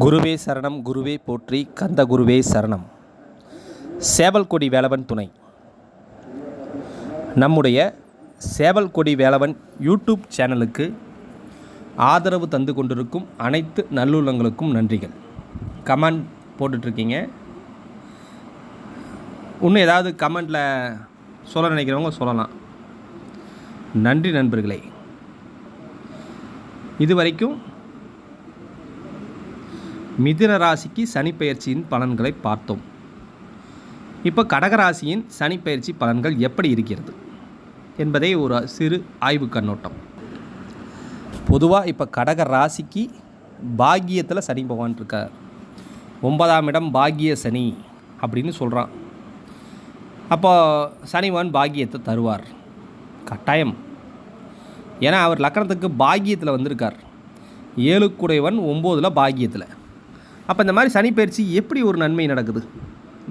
குருவே சரணம் குருவே போற்றி கந்த குருவே சரணம். சேவல்கொடி வேலவன் துணை. நம்முடைய சேவல்கொடி வேலவன் யூடியூப் சேனலுக்கு ஆதரவு தந்து கொண்டிருக்கும் அனைத்து நல்லுள்ளங்களுக்கும் நன்றிகள். கமெண்ட் போட்டுட்ருக்கீங்க. இன்னும் ஏதாவது கமெண்டில் சொல்ல நினைக்கிறவங்க சொல்லலாம். நன்றி நண்பர்களே. இதுவரைக்கும் மிதுன ராசிக்கு சனிப்பெயர்ச்சியின் பலன்களை பார்த்தோம். இப்போ கடகராசியின் சனிப்பெயர்ச்சி பலன்கள் எப்படி இருக்கிறது? என்பதை ஒரு சிறு ஆய்வு கண்ணோட்டம். பொதுவாக இப்போ கடக ராசிக்கு பாக்கியத்தில் சனி பகவான் இருக்கார். ஒன்பதாம் இடம் பாக்கிய சனி அப்படின்னு சொல்கிறான் அப்போ சனிவான் பாக்கியத்தை தருவார். கட்டாயம். ஏன்னா அவர் லக்கணத்துக்கு பாக்கியத்தில் வந்திருக்கார். ஏழுக்குடையவன் ஒம்போதில் பாக்கியத்தில். அப்போ இந்த மாதிரி சனி பயிற்சி எப்படி ஒரு நன்மை நடக்குது?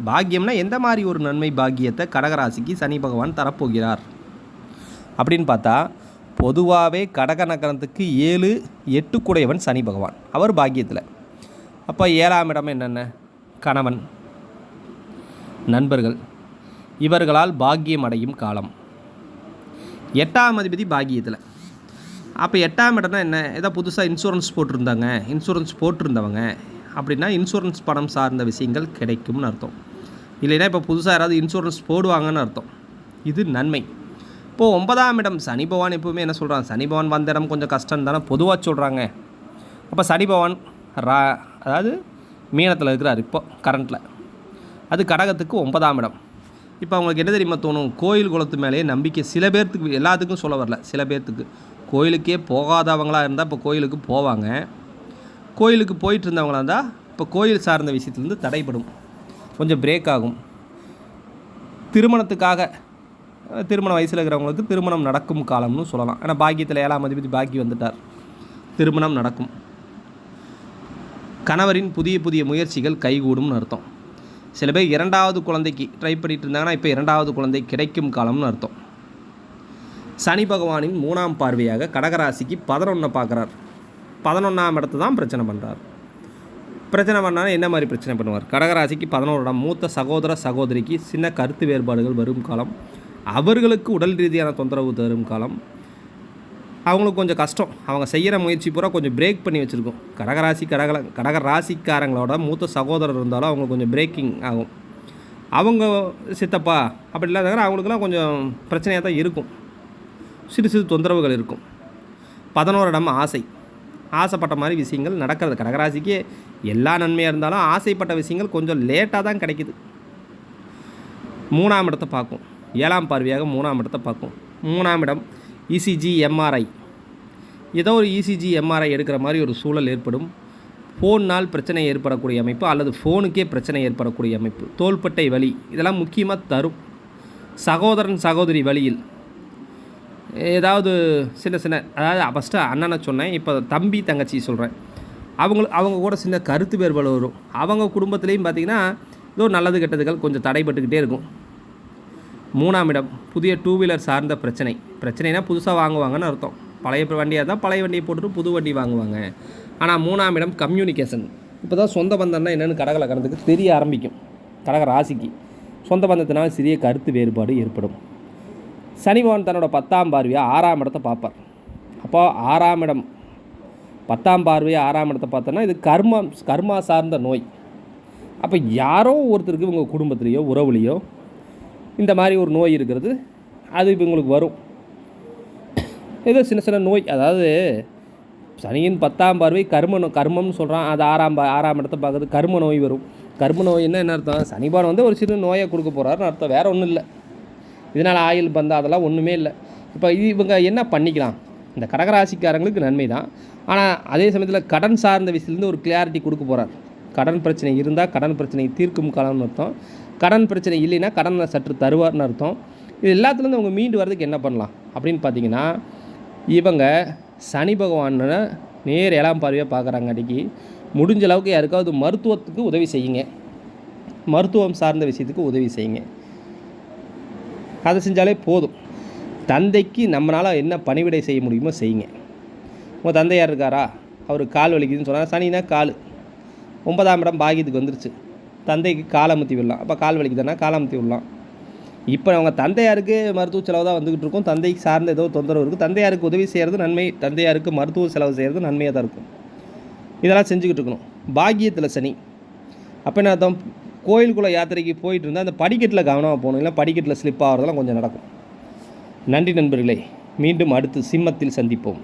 பாக்கியம்னா எந்த மாதிரி ஒரு நன்மை பாக்கியத்தை கடகராசிக்கு சனி பகவான் தரப்போகிறார்? அப்படின்னு பார்த்தா பொதுவாகவே கடக நகரத்துக்கு ஏழு எட்டு குடையவன் சனி பகவான். அவர் பாக்கியத்தில். அப்போ ஏழாம் இடம் என்னென்ன? கணவன் நண்பர்கள். இவர்களால் பாக்கியம் அடையும் காலம். எட்டாம் அதிபதி பாக்கியத்தில். அப்போ எட்டாம் இடம்னா என்ன? ஏதோ புதுசாக இன்சூரன்ஸ் போட்டிருந்தாங்க. இன்சூரன்ஸ் போட்டிருந்தவங்க. அப்படின்னா இன்சூரன்ஸ் பணம் சார்ந்த விஷயங்கள் கிடைக்கும்னு அர்த்தம். இல்லைன்னா இப்போ புதுசாக யாராவது இன்சூரன்ஸ் போடுவாங்கன்னு அர்த்தம். இது நன்மை. இப்போது ஒன்பதாம் இடம் சனி பகவான் எப்பவுமே என்ன சொல்கிறாங்க சனி பகவான் வந்த இடம் கொஞ்சம் கஷ்டம் தானே? பொதுவாக சொல்கிறாங்க அப்போ சனி பகவான் ரா அதாவது மீனத்தில் இருக்கிறார் இப்போ கரண்ட்டில் அது கடகத்துக்கு ஒன்பதாம் இடம். இப்போ அவங்களுக்கு என்ன தெரியுமா தோணும்? கோயில் குளத்து மேலேயே நம்பிக்கை. சில பேர்த்துக்கு எல்லாத்துக்கும் சொல்ல வரல. சில பேர்த்துக்கு. கோயிலுக்கே போகாதவங்களாக இருந்தால் இப்போ கோயிலுக்கு போவாங்க. கோயிலுக்கு போயிட்டு இருந்தவங்களா இருந்தால் இப்போ கோயில் சார்ந்த விஷயத்துலேருந்து தடைப்படும் கொஞ்சம் பிரேக் ஆகும். திருமணத்துக்காக திருமண வயசில் இருக்கிறவங்களுக்கு திருமணம் நடக்கும் காலம்னு சொல்லலாம். ஏன்னா பாக்கியத்தில் ஏழாம் அதிபதி பாக்கி வந்துட்டார். திருமணம் நடக்கும். கணவரின் புதிய புதிய முயற்சிகள் கைகூடும்னு அர்த்தம். சில பேர் இரண்டாவது குழந்தைக்கு ட்ரை பண்ணிட்டு இருந்தாங்கன்னா இப்போ இரண்டாவது குழந்தை கிடைக்கும் காலம்னு அர்த்தம். சனி பகவானின் மூணாம் பார்வையாக கடகராசிக்கு பதினொன்றை பார்க்குறார். பதினொன்றாம் இடத்து தான் பிரச்சனை பண்ணுறார் பிரச்சனை பண்ணாலும் என்ன மாதிரி பிரச்சனை பண்ணுவார்? கடகராசிக்கு பதினோரு இடம். மூத்த சகோதர சகோதரிக்கு சின்ன கருத்து வேறுபாடுகள் வரும் காலம். அவர்களுக்கு உடல் ரீதியான தொந்தரவு தரும் காலம். அவங்களுக்கு கொஞ்சம் கஷ்டம். அவங்க செய்கிற முயற்சி பூரா கொஞ்சம் பிரேக் பண்ணி வச்சுருக்கோம். கடகராசி கடகல கடக ராசிக்காரங்களோட மூத்த சகோதரர் இருந்தாலும் அவங்களுக்கு கொஞ்சம் பிரேக்கிங் ஆகும். அவங்க சித்தப்பா அப்படி இல்லாதவங்க அவங்களுக்குலாம் கொஞ்சம் பிரச்சனையாக தான் இருக்கும். சிறு சிறு தொந்தரவுகள் இருக்கும். பதினோரு இடம் ஆசை. ஆசைப்பட்ட மாதிரி விஷயங்கள் நடக்கிறது. கடகராசிக்கு எல்லா நன்மையாக இருந்தாலும் ஆசைப்பட்ட விஷயங்கள் கொஞ்சம் லேட்டாக தான் கிடைக்குது. மூணாம் இடத்தை பார்க்கும். ஏழாம் பார்வையாக மூணாம் இடத்தை பார்க்கும். மூணாம் இடம் இசிஜி எம்ஆர்ஐ ஏதோ ஒரு இசிஜி எம்ஆர்ஐ எடுக்கிற மாதிரி ஒரு சூழல் ஏற்படும். ஃபோன்னால் பிரச்சனை ஏற்படக்கூடிய அமைப்பு அல்லது ஃபோனுக்கே பிரச்சனை ஏற்படக்கூடிய அமைப்பு. தோள்பட்டை வலி இதெல்லாம் முக்கியமாக தரும். சகோதரன் சகோதரி வழியில் ஏதாவது சின்ன சின்ன அதாவது ஃபஸ்ட்டு அண்ணனை சொன்னேன் இப்போ தம்பி தங்கச்சி சொல்கிறேன் அவங்க அவங்க கூட சின்ன கருத்து வேறுபாடு வரும். அவங்க குடும்பத்துலேயும் பார்த்திங்கன்னா ஏதோ நல்லது கெட்டதுகள் கொஞ்சம் தடைப்பட்டுக்கிட்டே இருக்கும். மூணாம் இடம் புதிய டூ வீலர் சார்ந்த பிரச்சனை. பிரச்சனைனா புதுசாக வாங்குவாங்கன்னு அர்த்தம். பழைய வண்டியாக இருந்தால் பழைய வண்டியை போட்டுட்டு புது வண்டி வாங்குவாங்க. ஆனால் மூணாம் இடம் கம்யூனிகேஷன் இப்போ தான் சொந்த பந்தம்னா என்னென்னு கடகலக்கணத்துக்கு தெரிய ஆரம்பிக்கும். கடக ராசிக்கு. சொந்த பந்தத்தினால் சிறிய கருத்து வேறுபாடு ஏற்படும். சனி பகவான் தன்னோட பத்தாம் பார்வையை ஆறாம் இடத்தை பார்ப்பார். அப்போ ஆறாம் இடம் பத்தாம் பார்வையை ஆறாம் இடத்தை பார்த்தோன்னா இது கர்மா கர்மா சார்ந்த நோய். அப்போ யாரோ ஒருத்தருக்கு இவங்க குடும்பத்துலேயோ உறவுலேயோ இந்த மாதிரி ஒரு நோய் இருக்கிறது அது இப்போ உங்களுக்கு வரும். ஏதோ சின்ன சின்ன நோய் அதாவது சனியின் பத்தாம் பார்வை கர்ம கர்மம்னு சொல்கிறான் அது ஆறாம் ஆறாம் இடத்தை பார்க்குறது கர்ம நோய் வரும். கர்ம நோய்னா என்ன அர்த்தம்? சனிபான் வந்து ஒரு சின்ன நோயை கொடுக்க போகிறாருன்னு அர்த்தம் வேறு ஒன்றும் இல்லை. இதனால் ஆயில் பந்தா அதெல்லாம் ஒன்றுமே இல்லை. இப்போ இது இவங்க என்ன பண்ணிக்கலாம்? இந்த கடகராசிக்காரங்களுக்கு நன்மை தான். ஆனால் அதே சமயத்தில் கடன் சார்ந்த விஷயத்துலேருந்து ஒரு கிளாரிட்டி கொடுக்க போகிறார் கடன் பிரச்சனை இருந்தால் கடன் பிரச்சனை தீர்க்கும் காலம்னு அர்த்தம். கடன் பிரச்சனை இல்லைன்னா கடனை சற்று தருவார்னு அர்த்தம். இது எல்லாத்துலேருந்து அவங்க மீண்டு வர்றதுக்கு என்ன பண்ணலாம்? அப்படின்னு பார்த்தீங்கன்னா இவங்க சனி பகவானை நேர் ஏழாம் பார்வையாக பார்க்குறாங்க அன்றைக்கி முடிஞ்ச அளவுக்கு யாருக்காவது மருத்துவத்துக்கு உதவி செய்யுங்க. மருத்துவம் சார்ந்த விஷயத்துக்கு உதவி செய்யுங்க. அதை செஞ்சாலே போதும். தந்தைக்கு நம்மளால் என்ன பணிவிடை செய்ய முடியுமோ செய்யுங்க. உங்கள் தந்தையார் இருக்காரா? அவர் கால் வலிக்குதுன்னு சொன்னால் சனினா கால். ஒன்பதாம் இடம் பாகியத்துக்கு வந்துருச்சு. தந்தைக்கு காலமுத்தி விடலாம். அப்போ கால் வலிக்குதுன்னா காலமுத்தி விடலாம். இப்போ அவங்க தந்தையாருக்கு மருத்துவ செலவு தான் வந்துக்கிட்டு இருக்கும். தந்தைக்கு சார்ந்த ஏதோ தொந்தரவு இருக்குது தந்தையாருக்கு உதவி செய்கிறது நன்மை தந்தையாருக்கு மருத்துவ செலவு செய்கிறது நன்மையாக தான் இருக்கும். இதெல்லாம் செஞ்சுக்கிட்டு இருக்கணும். பாகியத்தில் சனி. அப்போ என்ன அர்த்தம்? கோயிலுக்குள்ளே யாத்திரைக்கு போயிட்டு இருந்தால் அந்த படிக்கட்டில் கவனமாக போகணும். இல்லை படிக்கட்டில் ஸ்லிப் ஆகிறதெல்லாம் கொஞ்சம் நடக்கும். நன்றி நண்பர்களே மீண்டும் அடுத்து சிம்மத்தில் சந்திப்போம்.